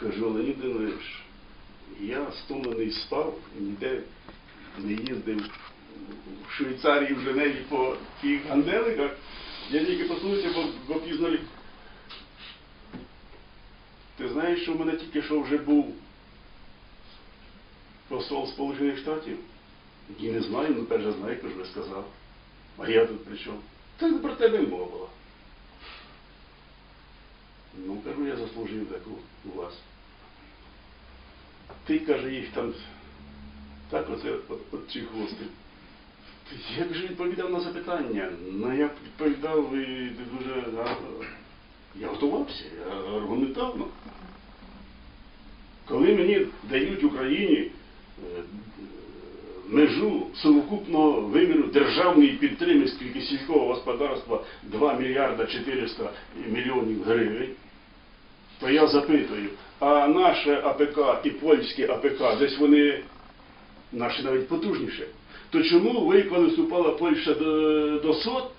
Кажу, Леонід Данилович, я стомлений спав, ніде не їздив в Швейцарії в Женеві по тих ганделиках. Я тільки проснувся, бо, бо пізно ліг. Ти знаєш, що в мене тільки що вже був посол Сполучених Штатів? І не знаю, ну перша знає, кажу, я сказав. А я тут при чому? Та про тебе мова була. Ну, кажу, я заслужив таку у вас. Ти, каже, їх там так оце от, ці хвости. Як же відповідав на запитання? Ну, я відповідав і дуже. Я готувався, я аргументовно. Коли мені дають Україні е, межу совокупного виміру державної підтримки сільського господарства 2 мільярда 400 мільйонів гривень, то я запитую, а наше АПК і польське АПК, десь вони наші навіть потужніше, то чому ви, коли вступала Польща до, до СОТ,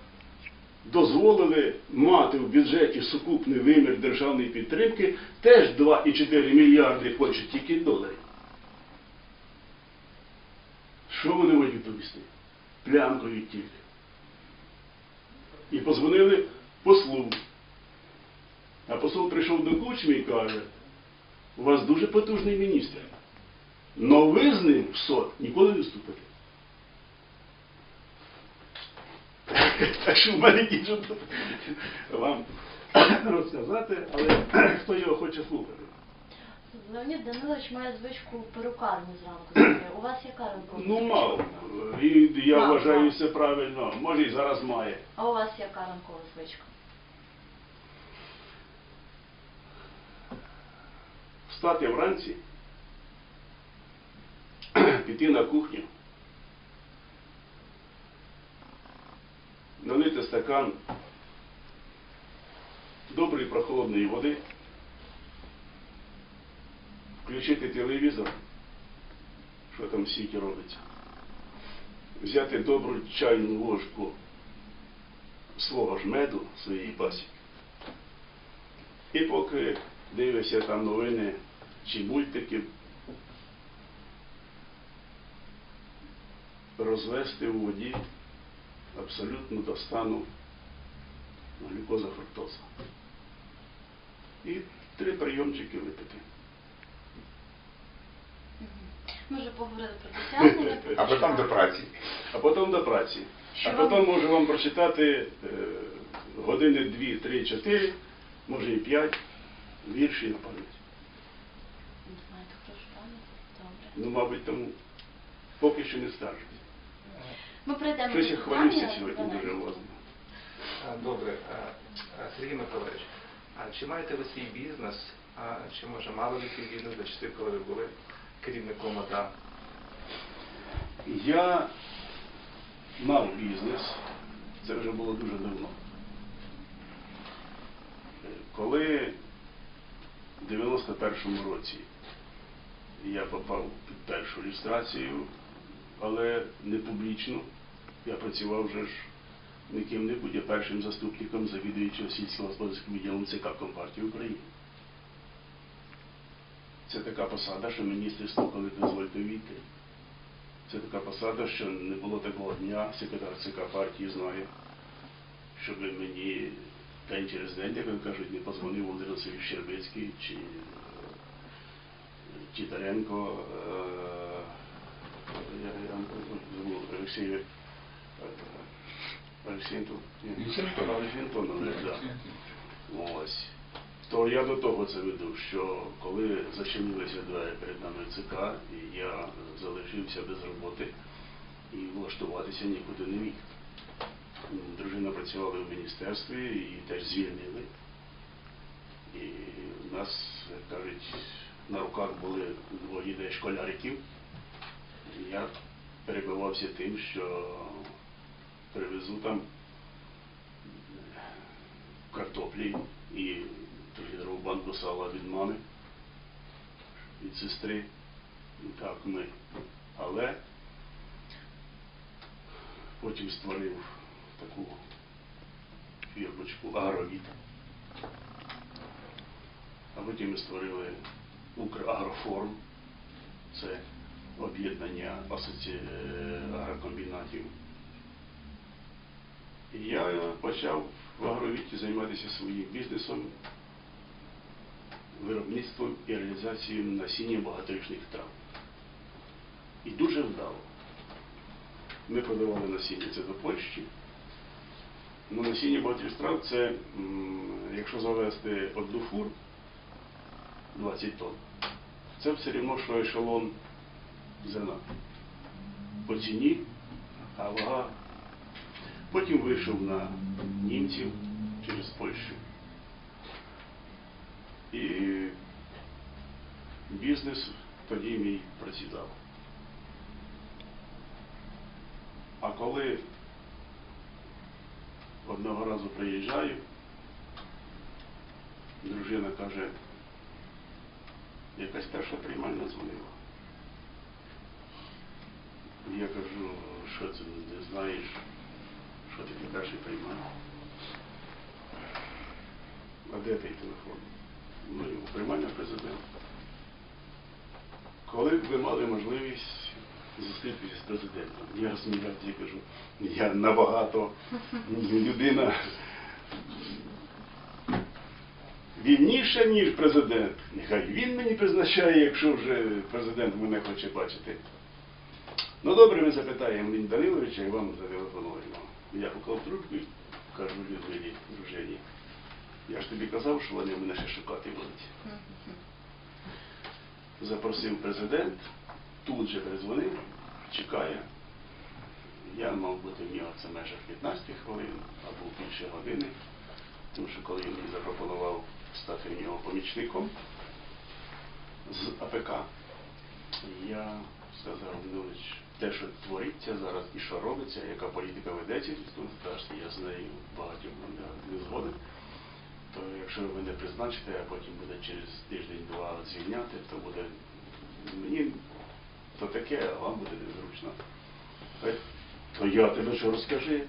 дозволили мати в бюджеті сукупний вимір державної підтримки теж 2,4 мільярди Польщі, тільки доларів? Що вони можуть відповісти? Плямкою тільки. І позвонили послу. А посол прийшов до кучми і каже, у вас дуже потужний міністр. Но ви з ним в СОТ ніколи не вступите. Так що в мене є що вам розказати, але хто його хоче слухати. Леонід Данилович має звичку перукарню зранку. У вас яка ранкова? Ну мало. І я вважаю все правильно. Може і зараз має. А у вас яка ранкова звичка? Встати вранці, піти на кухню, налити стакан доброї прохолодної води, включити телевізор, що там в світі робиться, взяти добру чайну ложку свого ж меду, своєї пасіки. І поки дивишся там новини чи мультики, розвести у воді абсолютно до стану глюкоза фруктоза. І три прийомчики випити. Ми вже поговорили про досягнення. А потім до праці. А потім до праці. Що а вам- потім можу вам прочитати е, години дві, три, чотири, може і п'ять вірші на пам'ять. Не знаєте, хто ж пам'ять? Добре. Ну, мабуть, тому поки що не скажуть. Ми прийдемо Щось я хвалюся сьогодні дуже 12. Добре, Сергій Миколаївич, а чи маєте ви свій бізнес, а чи може мали ви свій бізнес до часів, коли ви були керівником ОДА? Я мав бізнес, це вже було дуже давно. Коли в 91-му році я попав під першу люстрацію, але не публічно, я працював вже ж не ким-небудь, а першим заступником завідуючого сільськогосподарським відділом ЦК Компартії України. Це така посада, що міністри стукали, дозвольте війти. Це така посада, що не було такого дня, секретар ЦК партії знає, щоб мені день через день, як кажуть, не позвонив Володимир Васильович Щербицький чи Тітаренко, е, я, забув, Олексій, е, Олексій ні, Антонович. Ось. То я до того це веду, що коли зачинилися двері перед нами ЦК, і я залишився без роботи і влаштуватися нікуди не міг. Дружина працювала в міністерстві і теж звільнили. І в нас, як кажуть, на руках були двоє де школяриків. Я перебивався тим, що привезу там картоплі і трохи банку сала від мами, від сестри. Так ми. Але потім створив таку фірмочку Агровіт. А потім ми створили Украгроформ, це об'єднання асоці... е, агрокомбінатів. І я почав в агровіті займатися своїм бізнесом, виробництвом і реалізацією насіння багаторічних трав. І дуже вдало. Ми продавали насіння це до Польщі. Ну, насіння багаторічних трав це, якщо завести одну фур 20 тонн, це все рівно, що ешелон зерна. По ціні, а вага. Потім вийшов на німців через Польщу. І бізнес тоді мій процвітав. А коли одного разу приїжджаю, дружина каже, якась перша приймальна дзвонила. Я кажу, що це не знаєш, що таке перший приймальний. А де той телефон? Ну, у приймальня президента. Коли б ви мали можливість зустрітися з президентом, я розмовляв, я кажу, я набагато людина вільніша, ніж президент. Нехай він мені призначає, якщо вже президент мене хоче бачити. Ну добре, ми запитаємо Лінь Даниловича і вам зателефонуємо. Я поклав трубку і кажу Людмилі, дружині. Я ж тобі казав, що вони мене ще шукати будуть. Запросив президент, тут же перезвонив, чекає. Я мав бути в нього це в межах 15 хвилин або більше години, тому що коли він мені запропонував стати в нього помічником з АПК, я сказав, Данилович, те, що твориться зараз і що робиться, яка політика ведеться, я з нею багатьом не згоден то якщо ви мене призначите, а потім буде через тиждень-два звільняти, то буде мені то таке, а вам буде незручно. То я тебе що розкажи.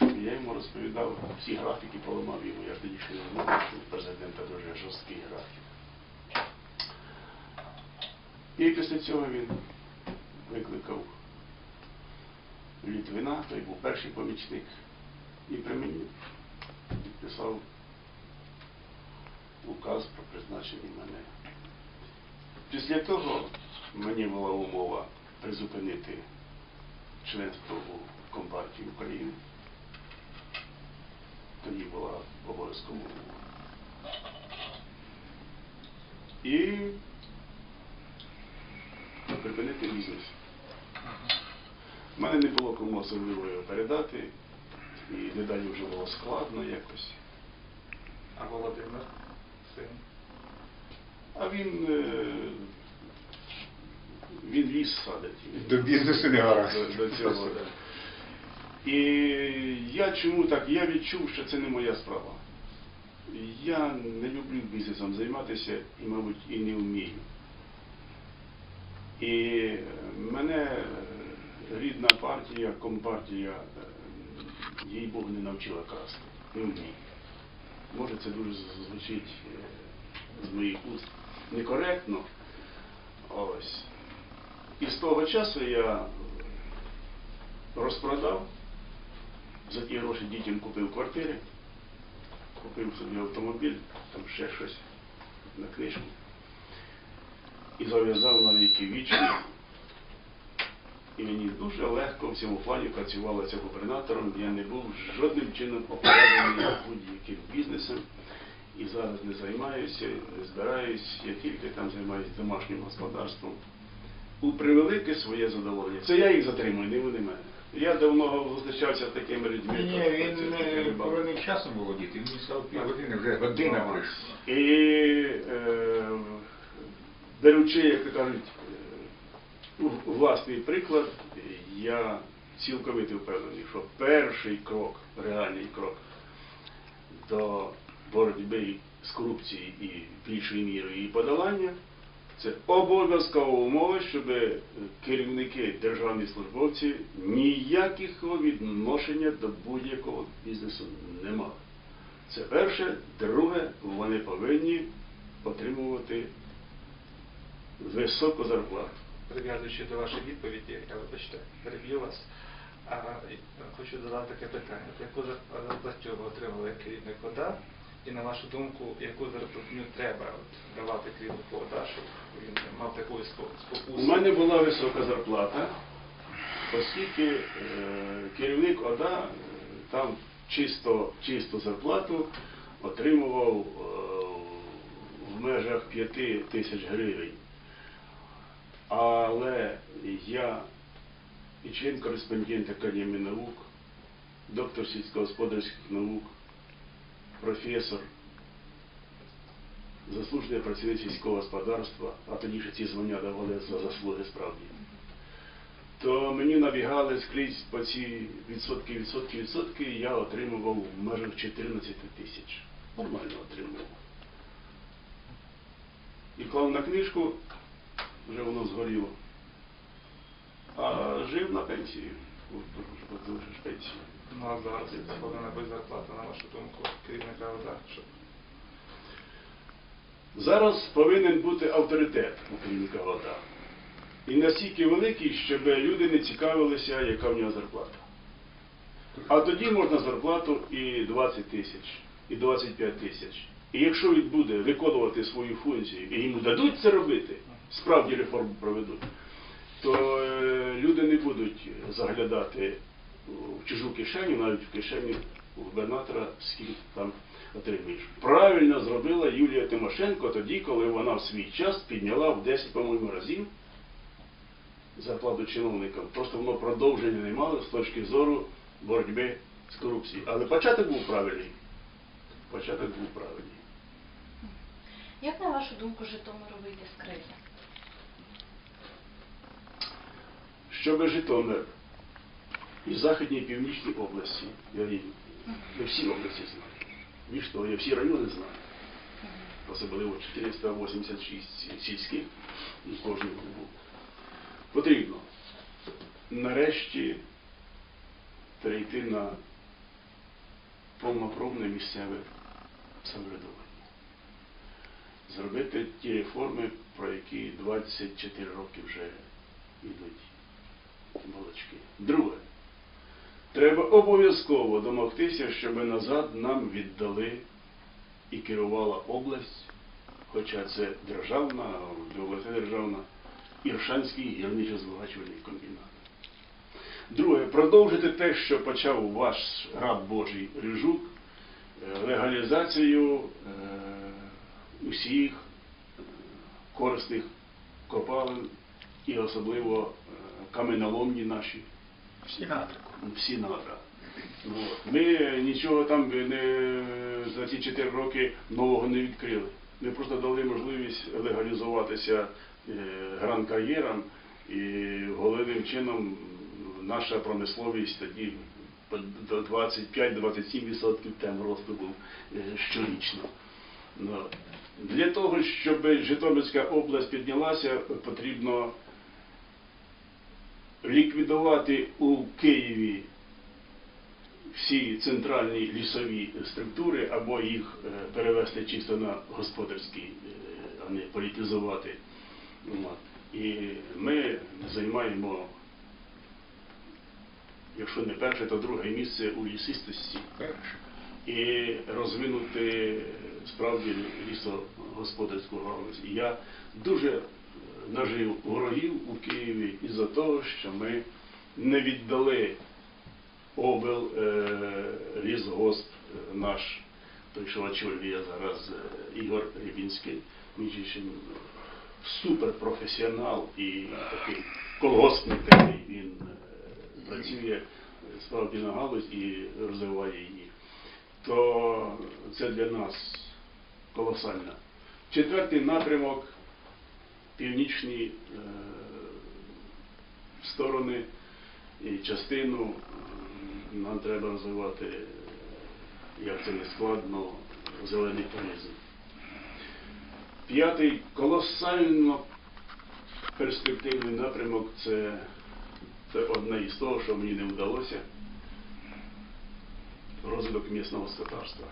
Я йому розповідав, всі графіки поламав йому, я ж тоді ще не знав, що у президента дуже жорсткий графік. І після цього він викликав Літвина, той був перший помічник, і при мені підписав указ про призначення мене. Після того мені була умова призупинити членство у Компартії України. Тоді була обов'язкова умова. І припинити бізнес. У мене не було кому особливо його передати, і дедалі вже було складно якось. А Володимир, син? А він, е, він ліс садить. До бізнесу не гаразд. До, до цього. І я чому так? Я відчув, що це не моя справа. Я не люблю бізнесом займатися і, мабуть, і не вмію. І мене рідна партія, компартія, їй Богу не навчила красти. Не вмію. Може, це дуже звучить е, з моїх уст некоректно. Ось. І з того часу я розпродав, за ті гроші дітям купив квартири, купив собі автомобіль, там ще щось на книжку. І зав'язав на віки вічні. І мені дуже легко в цьому плані працювалося губернатором. Я не був жодним чином опереджений будь-яким бізнесом. І зараз не займаюся, не збираюсь, я тільки там займаюся домашнім господарством. У превелике своє задоволення. Це я їх затримую, не вони мене. Я давно зустрічався з такими людьми. Ні, як він не повинен часом володіти. Він став півгодини, вже година прийшла. І е, беручи, як то кажуть, е, власний приклад, я цілковито впевнений, що перший крок, реальний крок до боротьби з корупцією і більшою мірою її подолання, це обов'язкова умова, щоб е, керівники, державні службовці ніякого відношення до будь-якого бізнесу не мали. Це перше. Друге, вони повинні отримувати високу зарплату. Прив'язуючи до вашої відповіді, я вибачте, переб'ю вас. А, хочу задати таке питання. Яку зар- зарплатню ви отримали керівник ОДА? І на вашу думку, яку зарплатню треба от, давати ОДА, щоб він мав таку спокусу? У мене була висока зарплата, оскільки е, керівник ОДА е, там чисто, чисту зарплату отримував е, в межах 5 тисяч гривень. Але я і член-кореспондент Академії наук, доктор сільськогосподарських наук, професор, заслужений працівник сільського господарства, а тоді ці звання давали за заслуги справді, то мені набігали скрізь по ці відсотки, відсотки, відсотки, і я отримував в межах 14 тисяч. Нормально отримував. І клав на книжку, вже воно згоріло. А жив на пенсії. Пенсію. Ну, а зараз повинна бути зарплата, на вашу думку, керівника ОДА? Зараз повинен бути авторитет у керівника ОДА. І настільки великий, щоб люди не цікавилися, яка в нього зарплата. А тоді можна зарплату і 20 тисяч, і 25 тисяч. І якщо він буде виконувати свою функцію і йому дадуть це робити, справді реформу проведуть, то е, люди не будуть заглядати в чужу кишеню, навіть в кишеню губернатора, скільки там отримуєш. Правильно зробила Юлія Тимошенко тоді, коли вона в свій час підняла в 10, по-моєму, разів зарплату чиновникам. Просто воно продовження не мало з точки зору боротьби з корупцією. Але початок був правильний. Початок був правильний. Як на вашу думку Житомиру вийти з кризи? Щоб Житомир і Західній і Північній області, я я всі області знаю. Ні я всі райони знаю. Особливо 486 сільських і кожен був. Потрібно нарешті перейти на повнопробне місцеве самоврядування. Зробити ті реформи, про які 24 роки вже йдуть балачки. Друге, треба обов'язково домогтися, щоб назад нам віддали і керувала область, хоча це державна, обласна державна, Іршанський гірничо-збагачувальний комбінат. Друге, продовжити те, що почав ваш раб Божий Рижук, е, легалізацію е, усіх е, корисних копалин і особливо каменоломні наші Всі надра. всі надра. От. Ми нічого там не, за ці 4 роки нового не відкрили. Ми просто дали можливість легалізуватися е, гран-кар'єрам і головним чином наша промисловість тоді до 25-27% темп росту був е, щорічно. Ну, Для того, щоб Житомирська область піднялася, потрібно ліквідувати у Києві всі центральні лісові структури або їх е, перевести чисто на господарські, е, а не політизувати. І ми займаємо, якщо не перше, то друге місце у лісистості і розвинути справді лісогосподарську галузь. І я дуже нажив ворогів у Києві із-за того, що ми не віддали обл е, лісгосп е, наш, той, що очолює зараз е, Ігор Рібінський, між іншим суперпрофесіонал і такий колгоспник такий, він працює справді на галузь і розвиває її то це для нас колосально. Четвертий напрямок північні е, сторони і частину е, нам треба розвивати, як це не складно, зелений туризм. П'ятий колосально перспективний напрямок це, це одне із того, що мені не вдалося розвиток місного господарства.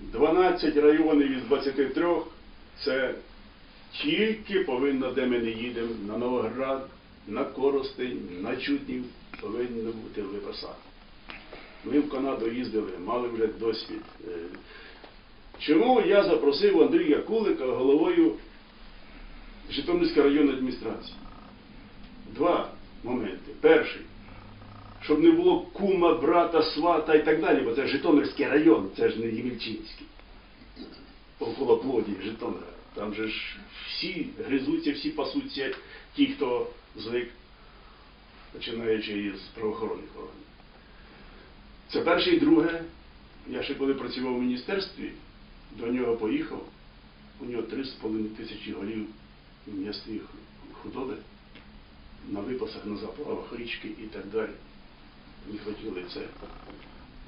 12 районів із 23 це Тільки повинна, де ми не їдемо, на Новоград, на Коростень, на Чутнів, повинно бути випаса. Ми в Канаду їздили, мали вже досвід. Е, Чому я запросив Андрія Кулика головою Житомирської районної адміністрації? Два моменти. Перший, щоб не було кума, брата, свата і так далі, бо це Житомирський район, це ж не Ємельчинський. Около плоді Житомира. Там же ж всі гризуться, всі пасуться, ті, хто звик, починаючи із правоохоронних органів. Це перше і друге. Я ще коли працював у міністерстві, до нього поїхав. У нього 3,5 тисячі голів м'ясної худоби на випасах, на заплавах річки і так далі. Не хотіли це.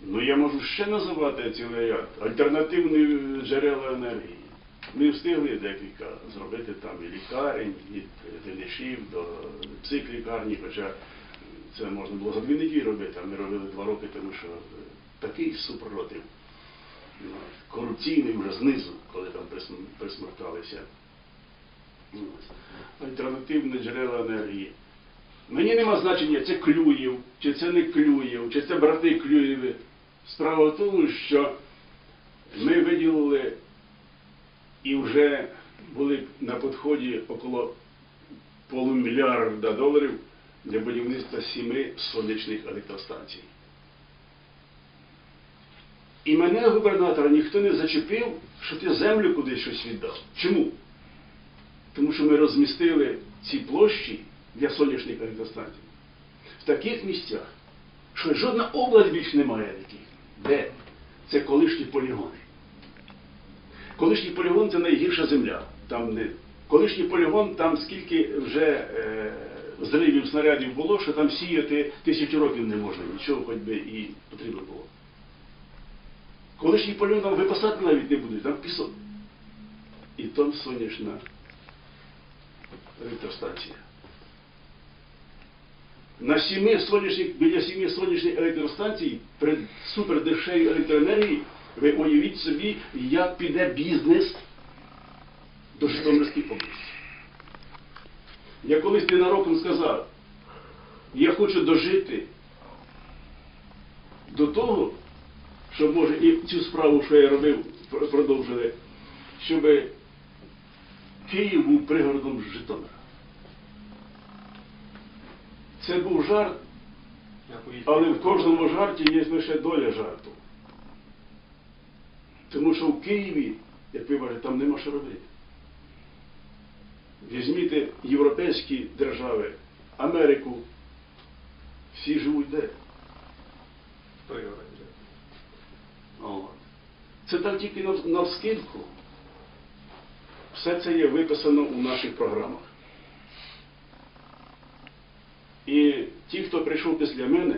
Ну я можу ще називати цілий ряд альтернативні джерела енергії. Ми встигли декілька зробити там і лікарень, від Денишів до психлікарні, хоча це можна було за дві неділі робити, а ми робили два роки, тому що е, такий супротив ну, корупційний вже знизу, коли там присмерталися. Альтернативні джерела енергії. Мені нема значення, це Клюєв, чи це не Клюєв, чи це брати Клюєві. Справа в тому, що ми виділили і вже були на підході около полумільярда доларів для будівництва сіми сонячних електростанцій. І мене, губернатора, ніхто не зачепив, що ти землю кудись щось віддав. Чому? Тому що ми розмістили ці площі для сонячних електростанцій в таких місцях, що жодна область більш не має таких. Де? Це колишні полігони. Колишній полігон це найгірша земля. Там не... Колишній полігон, там скільки вже е... зривів снарядів було, що там сіяти тисячу років не можна, нічого хоч би і потрібно було. Колишній полігон там випасати навіть не будуть, там пісок. І там сонячна електростанція. На сіми сонячних, біля сіми сонячних електростанцій при супердешевій електроенергії ви уявіть собі, як піде бізнес до Житомирської області. Я колись ненароком сказав, я хочу дожити до того, щоб може і цю справу, що я робив, продовжили, щоб Київ був пригородом Житомира. Це був жарт, але в кожному жарті є лише доля жарту. Тому що в Києві, як ви бачите, там нема що робити. Візьміть європейські держави, Америку, всі живуть де? Пригороді. Це так тільки на, на. Все це є виписано у наших програмах. І ті, хто прийшов після мене,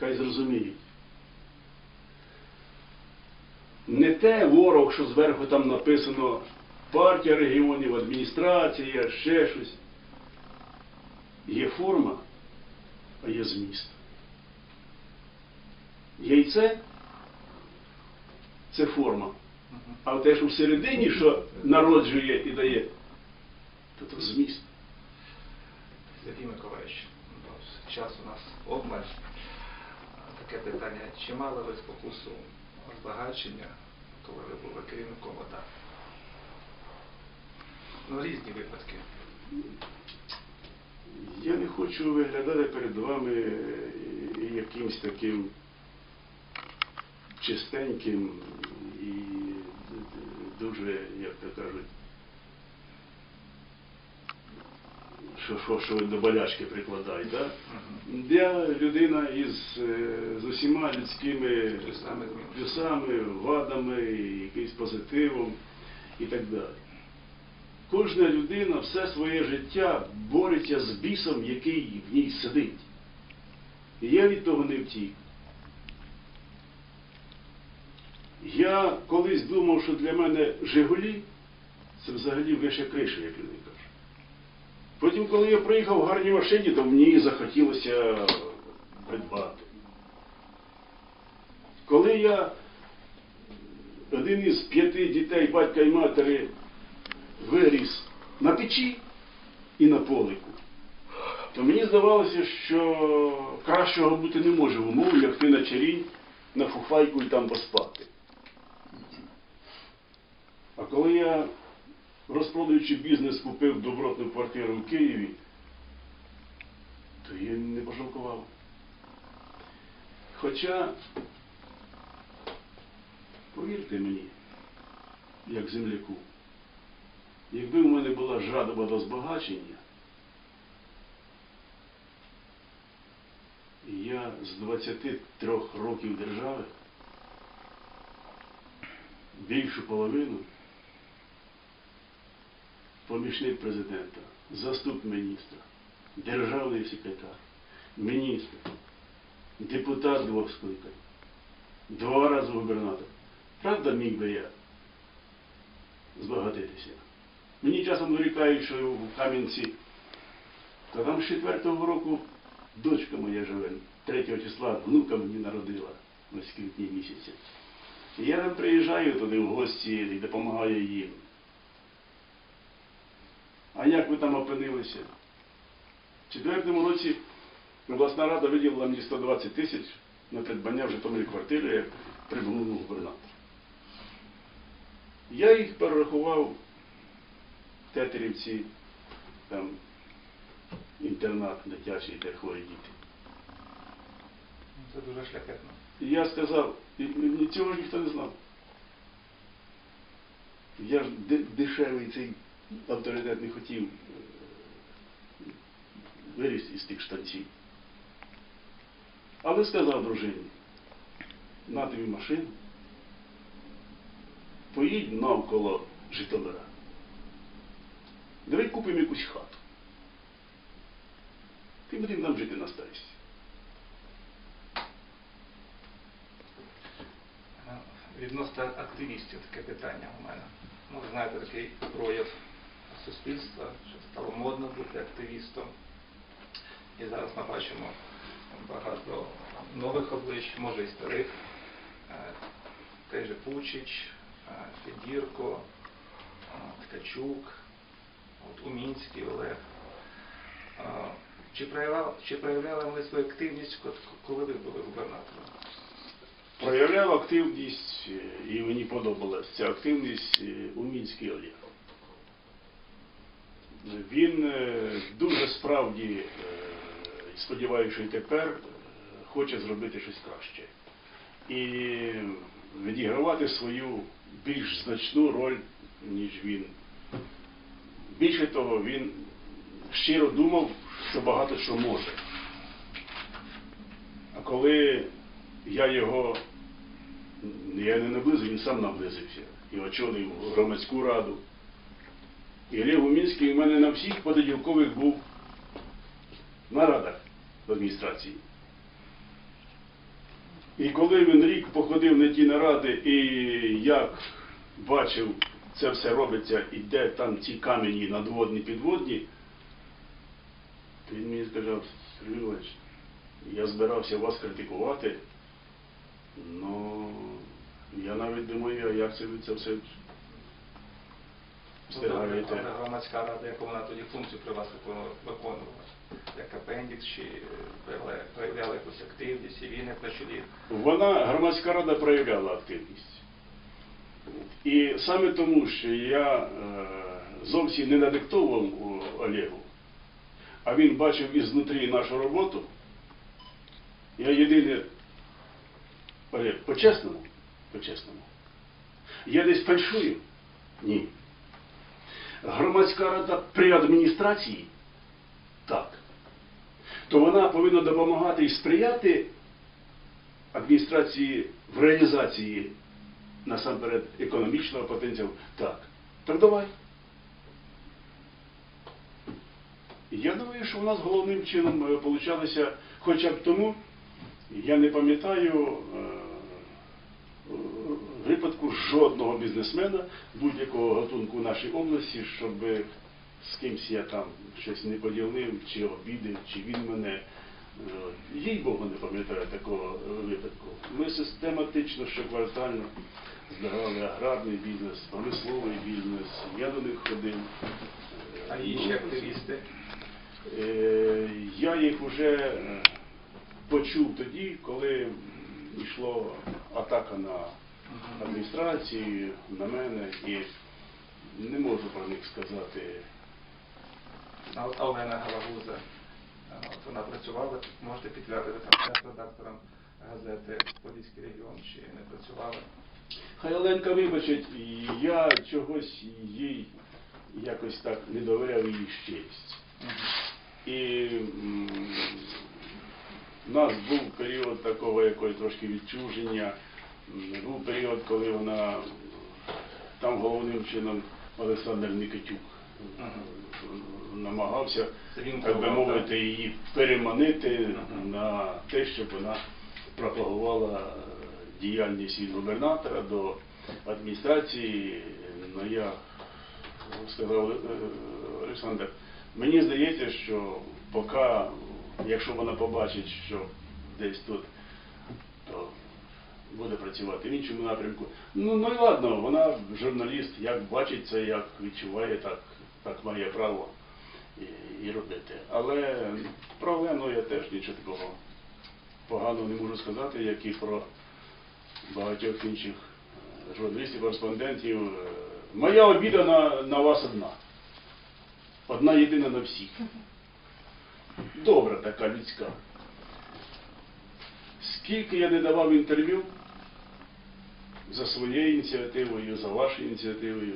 хай зрозуміють. Не те ворог, що зверху там написано партія регіонів, адміністрація, ще щось. Є форма, а є зміст. Яйце це форма. А те, що всередині, що народжує і дає, то це зміст. Сергій Миколаївич, час у нас обмаль. Таке питання. Чи мали ви спокусу збагачення, коли ви були керівником ОДА? Ну, різні випадки. Я не хочу виглядати перед вами е, якимсь таким чистеньким і дуже, як то кажуть, що, що, що до болячки прикладають. Да? Я людина із е, з усіма людськими Плюсами, вадами, якимось позитивом і так далі. Кожна людина все своє життя бореться з бісом, який в ній сидить. І я від того не втік. Я колись думав, що для мене Жигулі це взагалі вище криші, як люди кажуть. Потім, коли я приїхав в гарній машині, то мені захотілося придбати. Коли я один із п'яти дітей батька і матері виріс на печі і на полику, то мені здавалося, що кращого бути не може в умові лягти на чарінь, на фуфайку і там поспати. А коли я, розпродаючи бізнес, купив добротну квартиру в Києві, то я не пожалкував. Хоча, повірте мені, як земляку, якби в мене була жадоба до збагачення, я з 23 років держави більшу половину помічник президента, заступник міністра, державний секретар, міністр, депутат двох скликань, два рази губернатор. Правда, міг би я збагатитися? Мені часом нарікають, що в Кам'янці, та там з четвертого року дочка моя живе, третього числа внука мені народила на квітні місяці. Я там приїжджаю туди в гості і допомагаю їм. А як ви там опинилися? В четвертому році обласна рада виділила мені 120 тисяч на придбання в Житомирі квартири як при головному. Я їх перерахував в Тетерівці, там інтернат дитячий, де хворі діти. Це дуже шляхетно. І я сказав, і, і цього ж ніхто не знав. Я ж дешевий цей авторитет не хотів е, виріс із тих штанців. Але сказав дружині, на тобі машину, поїдь навколо Житомира. Давай купимо якусь хату. Ти будемо там жити на старість. Е, Відносно активістів таке питання у мене. Ну, ви знаєте, такий прояв суспільства, що стало модно бути активістом. І зараз ми бачимо багато нових облич, може і старих. Е, Той же Пучич, е, Федірко, е, Ткачук, от Умінський Олег. Чи проявляли, чи проявляли вони свою активність, коли ви були губернатором? проявляв активність, і мені подобалась ця активність у Мінській Олег. Він е, дуже справді, е, і тепер е, хоче зробити щось краще. І відігравати свою більш значну роль, ніж він. Більше того, він щиро думав, що багато що може. А коли я його я не наблизив, він сам наблизився і очолив громадську раду. І Олег Гумінський у мене на всіх пододілкових був на радах в адміністрації. І коли він рік походив на ті наради і як бачив, це все робиться, і де там ці камені надводні, підводні, то він мені сказав, Сергій Іванович, я збирався вас критикувати, Ну, я навіть думаю, як це це все. Але громадська рада, яку вона тоді функцію при вас виконувала-? Як апендікс, чи проявляла якусь активність, і він як на чолі? Вона, громадська рада проявляла активність. І саме тому, що я е, зовсім не надиктовував Олегу, а він бачив ізнутрі нашу роботу, я єдине, Олег, по-чесному, по-чесному, я десь фальшую? Ні. Громадська рада при адміністрації? Так. То вона повинна допомагати і сприяти адміністрації в реалізації насамперед економічного потенціалу. Так. Так давай. Я думаю, що у нас головним чином вийшло хоча б тому, я не пам'ятаю е, е, випадку жодного бізнесмена будь-якого гатунку в нашій області, щоб з кимсь я там щось не поділив, чи обідав, чи він мене. Е, Їй Богу не пам'ятаю такого е, випадку. Ми систематично, щоквартально здавали аграрний бізнес, промисловий бізнес. Я до них ходив. Е, А інші активісти? Е, Я їх вже е, почув тоді, коли йшла атака на адміністрацію, на мене, і не можу про них сказати. А Олена Галагуза, от вона працювала, можете підтвердити там редактором газети Подільський регіон, чи не працювала? Хай Оленка вибачить, я чогось їй якось так не довіряв її щирість. І м, у нас був період такого якогось трошки відчуження. Був період, коли вона там головним чином Олександр Никитюк е, намагався, так би мовити, її переманити на те, щоб вона пропагувала е, діяльність від губернатора до адміністрації. Ну я сказав е, Олександр, мені здається, що поки, якщо вона побачить, що десь тут, то буде працювати в іншому напрямку. Ну, ну і ладно, вона журналіст, як бачить це, як відчуває, так, так має право і, і робити. Але про Олену я теж нічого такого поганого не можу сказати, як і про багатьох інших е, журналістів, кореспондентів. Е, Моя обіда на, на вас одна. Одна єдина на всіх. Добра така людська. Скільки я не давав інтерв'ю за своєю ініціативою, за вашою ініціативою,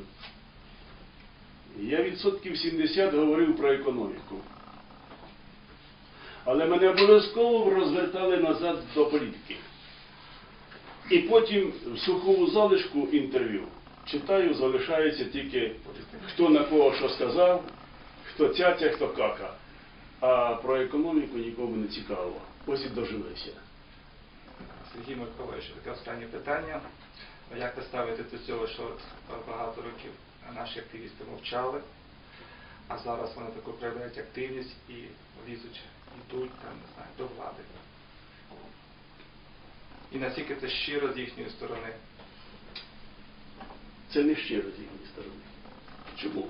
я відсотків 70 говорив про економіку. Але мене обов'язково розвертали назад до політики. І потім в сухому залишку інтерв'ю читаю, залишається тільки хто на кого що сказав, хто цяця, хто кака. А про економіку нікому не цікаво. Ось і дожилися. Сергій Миколаївич, таке останнє питання. Як ви ставите до цього, що багато років наші активісти мовчали, а зараз вони таку проявляють активність і лізуть, йдуть там, не знаю, до влади. І наскільки це щиро з їхньої сторони. Це не щиро з їхньої сторони. Чому?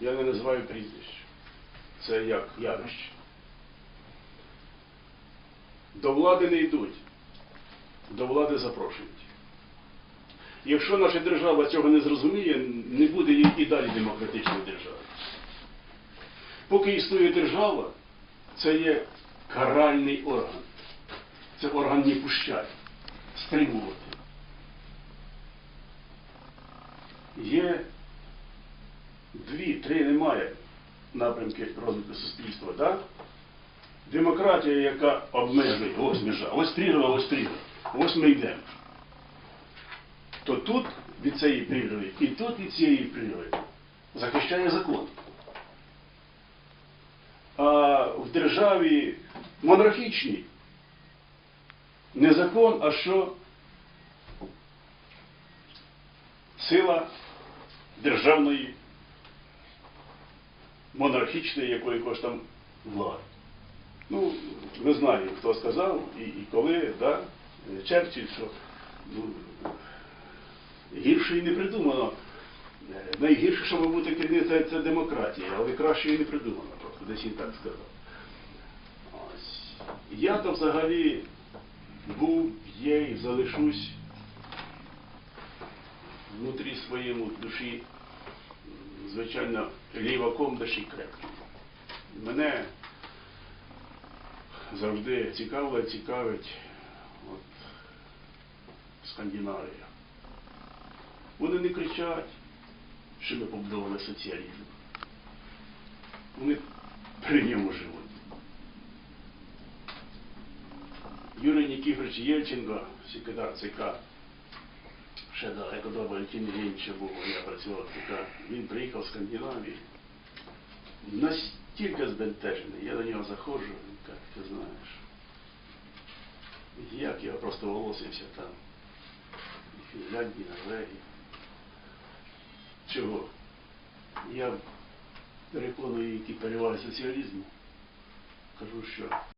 Я не називаю прізвищ. Це як явище. До влади не йдуть, до влади запрошують. Якщо наша держава цього не зрозуміє, не буде і далі демократичної держави. Поки існує держава, це є каральний орган. Це орган не пущає, стримувати. Є дві, три немає напрямки розвитку суспільства, так? Демократія, яка обмежує, ось межа, ось прірва, ось прірва, ось ми йдемо. То тут від цієї прірви і тут від цієї прірви захищає закон. А в державі монархічній не закон, а що сила державної, монархічної якоїсь там влади. Ну, не знаю, хто сказав і, і коли, да, Черчилль, що ну, гірше і не придумано. Е, Найгірше, що мабуть таке це, демократія, але краще і не придумано, просто десь він так сказав. Ось. Я то взагалі був, є і залишусь внутрі своєму душі, звичайно, ліваком душі крепким. Мене завжди цікавило, цікавить Скандинавія. Вони не кричать, що ми побудували соціалізм. Вони при ньому живуть. Юрій Нікіфорович Єльченко, секретар ЦК, ще далеко до Валентина Євгеньовича був, я працював в ЦК, він приїхав з Скандинавії. Настільки збентежений, я до нього заходжу, каже, ти знаєш, як я просто волосився там, Фінляндії, Норвегії. Чого? Я переконую, які переваги соціалізму. Кажу, що